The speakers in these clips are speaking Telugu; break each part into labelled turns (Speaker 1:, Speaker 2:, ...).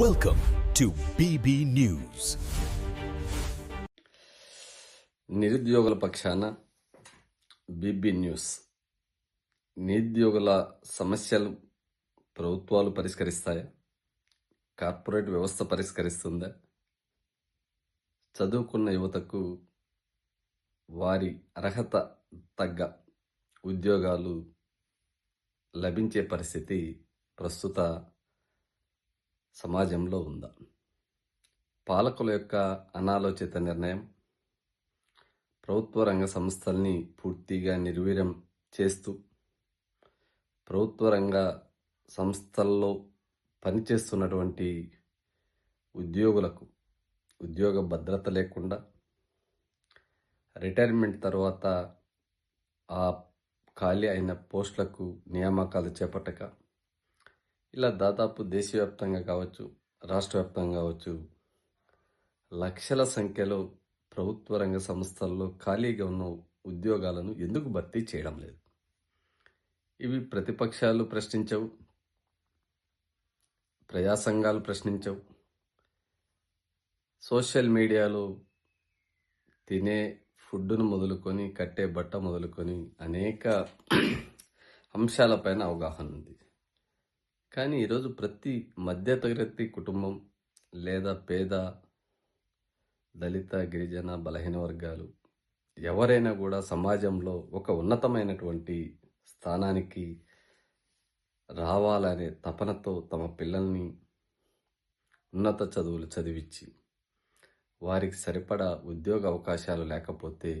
Speaker 1: వెల్కమ్ టు బీబీ న్యూస్
Speaker 2: నిరుద్యోగుల పక్షాన బీబీ న్యూస్ నిరుద్యోగుల సమస్యలు ప్రభుత్వాలు పరిష్కరిస్తాయా? కార్పొరేట్ వ్యవస్థ పరిష్కరిస్తుందా? చదువుకున్న యువతకు వారి అర్హత తగ్గ ఉద్యోగాలు లభించే పరిస్థితి ప్రస్తుత సమాజంలో ఉందా? పాలకుల యొక్క అనాలోచిత నిర్ణయం ప్రభుత్వ రంగ సంస్థల్ని పూర్తిగా నిర్వీర్యం చేస్తూ ప్రభుత్వ రంగ సంస్థల్లో పనిచేస్తున్నటువంటి ఉద్యోగులకు ఉద్యోగ భద్రత లేకుండా రిటైర్మెంట్ తర్వాత ఆ ఖాళీ అయిన పోస్టులకు నియామకాలు చేపట్టక ఇలా దాదాపు దేశవ్యాప్తంగా కావచ్చు రాష్ట్ర వ్యాప్తంగా కావచ్చు లక్షల సంఖ్యలో ప్రభుత్వ రంగ సంస్థల్లో ఖాళీగా ఉన్న ఉద్యోగాలను ఎందుకు భర్తీ చేయడం లేదు? ఇవి ప్రతిపక్షాలు ప్రశ్నించవు ప్రజా సంఘాలు ప్రశ్నించవు. సోషల్ మీడియాలో తినే ఫుడ్ను మొదలుకొని కట్టే బట్ట మొదలుకొని అనేక అంశాలపైన అవగాహన ఉంది. కానీ ఈరోజు ప్రతి మధ్యతరగతి కుటుంబం లేదా పేద దళిత గిరిజన బలహీన వర్గాలు ఎవరైనా కూడా సమాజంలో ఒక ఉన్నతమైనటువంటి స్థానానికి రావాలనే తపనతో తమ పిల్లల్ని ఉన్నత చదువులు చదివించి వారికి సరిపడా ఉద్యోగ అవకాశాలు లేకపోతే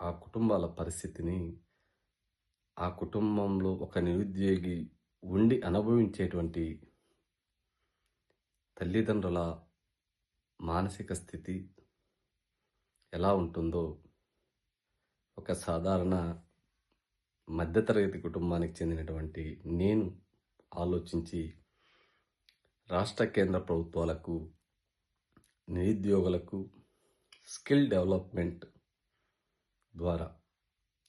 Speaker 2: ఆ కుటుంబాల పరిస్థితిని ఆ కుటుంబంలో ఒక నిరుద్యోగి ఉండి అనుభవించేటువంటి తల్లిదండ్రుల మానసిక స్థితి ఎలా ఉంటుందో ఒక సాధారణ మధ్యతరగతి కుటుంబానికి చెందినటువంటి నేను ఆలోచించి రాష్ట్ర కేంద్ర ప్రభుత్వాలకు నిరుద్యోగులకు స్కిల్ డెవలప్మెంట్ ద్వారా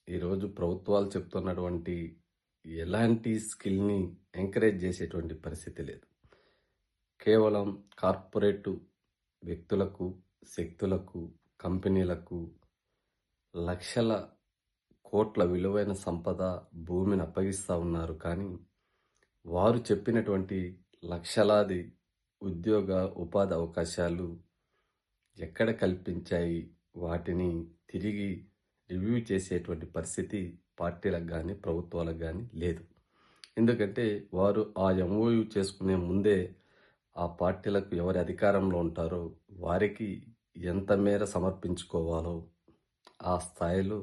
Speaker 2: ఈరోజు ప్రభుత్వాలు చెప్తున్నటువంటి ఎలాంటి స్కిల్ని ఎంకరేజ్ చేసేటువంటి పరిస్థితి లేదు. కేవలం కార్పొరేటు వ్యక్తులకు శక్తులకు కంపెనీలకు లక్షల కోట్ల విలువైన సంపద భూమిని అప్పగిస్తూ ఉన్నారు. కానీ వారు చెప్పినటువంటి లక్షలాది ఉద్యోగ ఉపాధి అవకాశాలు ఎక్కడ కల్పించాయి? వాటిని తిరిగి రివ్యూ చేసేటువంటి పరిస్థితి పార్టీలకు కానీ ప్రభుత్వాలకు కానీ లేదు. ఎందుకంటే వారు ఆ ఎంఓయు చేసుకునే ముందే ఆ పార్టీలకు ఎవరి అధికారంలో ఉంటారో వారికి ఎంత మేర సమర్పించుకోవాలో ఆ స్థాయిలో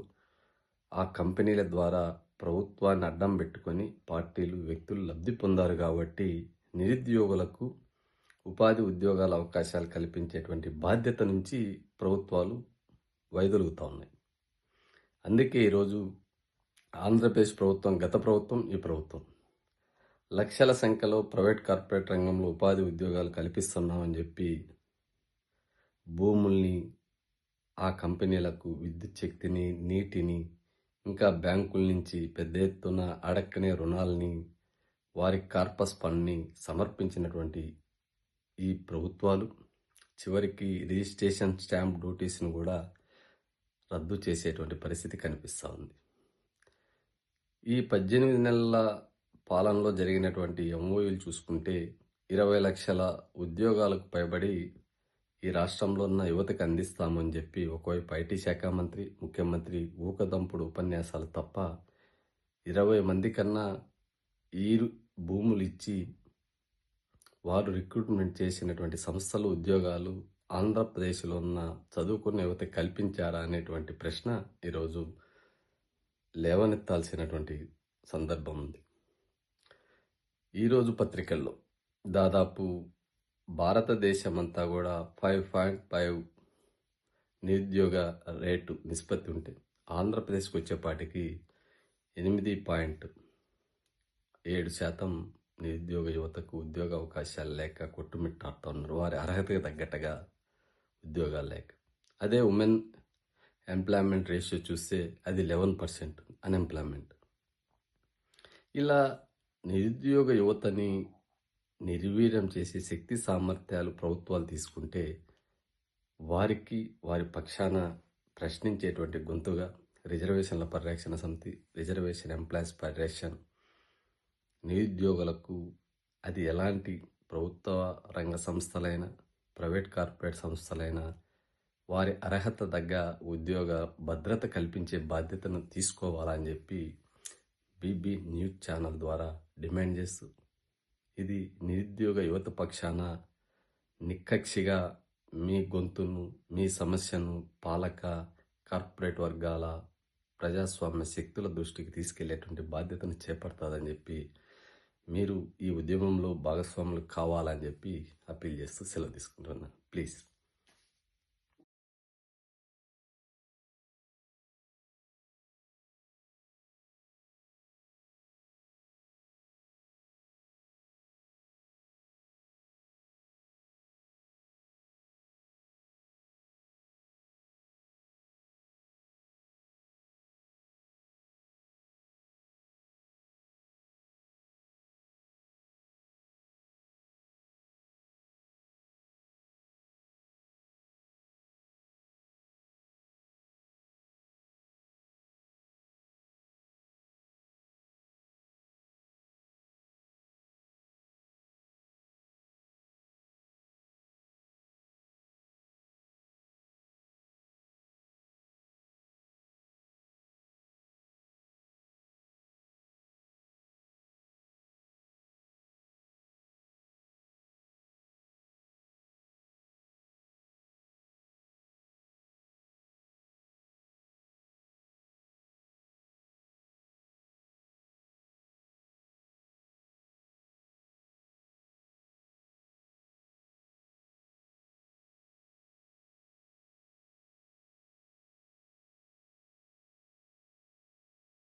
Speaker 2: ఆ కంపెనీల ద్వారా ప్రభుత్వాన్ని అడ్డం పెట్టుకొని పార్టీలు వ్యక్తులు లబ్ధి పొందారు కాబట్టి నిరుద్యోగులకు ఉపాధి ఉద్యోగాల అవకాశాలు కల్పించేటువంటి బాధ్యత నుంచి ప్రభుత్వాలు వైదొలుగుతూ ఉన్నాయి. అందుకే ఈరోజు ఆంధ్రప్రదేశ్ ప్రభుత్వం గత ప్రభుత్వం ఈ ప్రభుత్వం. లక్షల సంఖ్యలో ప్రైవేట్ కార్పొరేట్ రంగంలో ఉపాధి ఉద్యోగాలు కల్పిస్తున్నామని చెప్పి భూముల్ని ఆ కంపెనీలకు విద్యుత్ శక్తిని నీటిని ఇంకా బ్యాంకుల నుంచి పెద్ద ఎత్తున అడక్కనే రుణాలని వారి కార్పస్ ఫండ్ని సమర్పించినటువంటి ఈ ప్రభుత్వాలు చివరికి రిజిస్ట్రేషన్ స్టాంప్ డ్యూటీస్ని కూడా రద్దు చేసేటువంటి పరిస్థితి కనిపిస్తూ ఉంది. ఈ పద్దెనిమిది నెలల పాలనలో జరిగినటువంటి ఎంఓయూలు చూసుకుంటే ఇరవై లక్షల ఉద్యోగాలకు పైబడి ఈ రాష్ట్రంలో ఉన్న యువతకు అందిస్తామని చెప్పి ఒకవైపు ఐటీ శాఖ మంత్రి ముఖ్యమంత్రి ఊకదంపుడు ఉపన్యాసాలు తప్ప ఇరవై మంది కన్నా ఈ భూములు ఇచ్చి వారు రిక్రూట్మెంట్ చేసినటువంటి సంస్థలు ఉద్యోగాలు ఆంధ్రప్రదేశ్లో ఉన్న చదువుకున్న యువత కల్పించారా అనేటువంటి ప్రశ్న ఈరోజు లేవనెత్తాల్సినటువంటి సందర్భం ఉంది. ఈరోజు పత్రికల్లో దాదాపు భారతదేశం అంతా కూడా ఫైవ్ పాయింట్ ఫైవ్ నిరుద్యోగ రేటు నిష్పత్తి ఉంటే ఆంధ్రప్రదేశ్కి వచ్చేపాటికి ఎనిమిది పాయింట్ ఏడు శాతం నిరుద్యోగ యువతకు ఉద్యోగ అవకాశాలు లేక కొట్టుమిట్టాడుతూ ఉన్నారు వారి అర్హతకు తగ్గట్టుగా ఉద్యోగాలు లేక. అదే ఉమెన్ ఎంప్లాయ్మెంట్ రేషియో చూస్తే అది లెవెన్ పర్సెంట్ అన్ఎంప్లాయ్మెంట్ ఇలా నిరుద్యోగ యువతని నిర్వీర్యం చేసే శక్తి సామర్థ్యాలు ప్రభుత్వాలు తీసుకుంటే వారికి వారి పక్షాన ప్రశ్నించేటువంటి గొంతుగా రిజర్వేషన్ల పరిరక్షణ సమితి రిజర్వేషన్ ఎంప్లాయీస్ ఫెడరేషన్ నిరుద్యోగులకు అది ఎలాంటి ప్రభుత్వ రంగ సంస్థలైనా ప్రైవేట్ కార్పొరేట్ సంస్థలైనా వారి అర్హత తగ్గ ఉద్యోగ భద్రత కల్పించే బాధ్యతను తీసుకోవాలని చెప్పి బీబీ న్యూస్ ఛానల్ ద్వారా డిమాండ్ చేస్తూ ఇది నిరుద్యోగ యువత పక్షాన నిక్కక్షిగా మీ గొంతును మీ సమస్యను పాలక కార్పొరేట్ వర్గాల ప్రజాస్వామ్య శక్తుల దృష్టికి తీసుకెళ్ళేటువంటి బాధ్యతను చేపడతాదని చెప్పి మీరు ఈ ఉద్యమంలో భాగస్వాములు కావాలని చెప్పి అప్పీల్ చేస్తూ సెలవు తీసుకుంటున్నాను. ప్లీజ్.